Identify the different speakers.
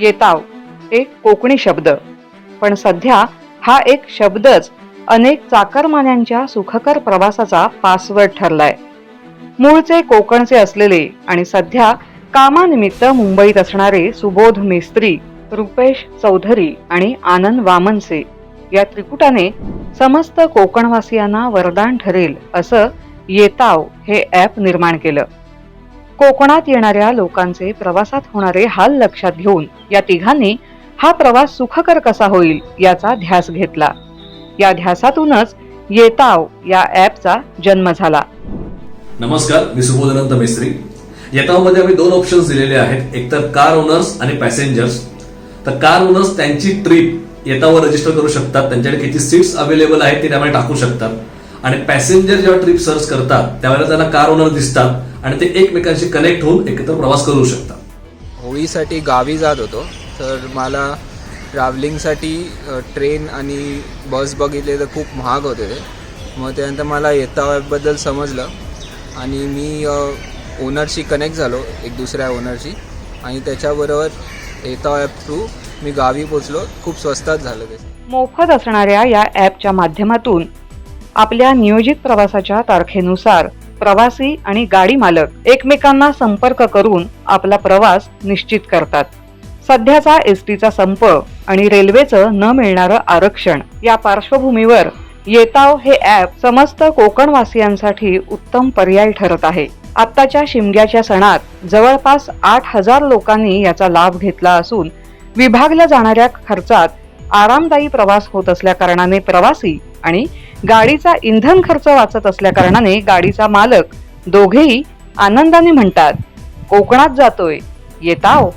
Speaker 1: येताव एक कोकणी शब्द. पण सध्या हा एक शब्दच अनेक चाकरमान्यांच्या सुखकर प्रवासाचा पासवर्ड ठरलाय. मूळचे कोकणचे असलेले आणि सध्या कामानिमित्त मुंबईत असणारे सुबोध मेस्त्री रुपेश चौधरी आणि आनंद वामनसे या त्रिकुटाने समस्त कोकणवासियांना वरदान ठरेल असं येताव हे ॲप निर्माण केलं. कोकणात येणाऱ्या लोकांचे प्रवासात होणारे हाल लक्षात घेऊन या तिघांनी हा प्रवास सुखकर कसा होईल याचा ध्यास घेतला. या ध्यासातूनच येताव या ॲपचा जन्म झाला.
Speaker 2: नमस्कार मी सुबोधनंत मिस्त्री. येतामध्ये आम्ही दोन ऑप्शन्स दिलेले आहेत. एक तर कार ओनर्स आणि पॅसेंजर्स तर कार ओनर्स त्यांची ट्रिप येतावर रजिस्टर करू शकतात. त्यांच्याकडे किती सीट्स अवेलेबल आहेत ते त्यामध्ये टाकू शकतात. आणि पॅसेंजर जेव्हा ट्रिप सर्च करतात त्यावेळेला त्यांना कार ओनर दिसतात आणि ते एकमेकांशी कनेक्ट होऊन एकत्र प्रवास करू शकतात.
Speaker 3: होळीसाठी गावी जात होतो तर मला ट्रॅव्हलिंगसाठी ट्रेन आणि बस बघितले तर खूप महाग होते. ते मग त्यानंतर मला येता ॲपबद्दल समजलं आणि मी ओनरशी कनेक्ट झालो एक दुसऱ्या ओनरशी आणि त्याच्याबरोबर येता ॲप थ्रू मी गावी पोचलो खूप स्वस्तात झालं ते.
Speaker 1: मोफत असणाऱ्या या ॲपच्या माध्यमातून आपल्या नियोजित प्रवासाच्या तारखेनुसार प्रवासी आणि गाडी मालक एकमेकांना संपर्क करून आपला प्रवास निश्चित करतात. सध्याचा एस टीचा संप आणि रेल्वेचं न मिळणारं आरक्षण या पार्श्वभूमीवर येताव हे ॲप समस्त कोकणवासियांसाठी उत्तम पर्याय ठरत आहे. आत्ताच्या शिमग्याच्या सणात जवळपास आठ हजार लोकांनी याचा लाभ घेतला असून विभागल्या जाणाऱ्या खर्चात आरामदायी प्रवास होत असल्या कारणाने प्रवासी आणि गाडीचा इंधन खर्च वाचत असल्या कारणाने गाडीचा मालक दोघेही आनंदाने म्हणतात कोकणात जातोय. येताव.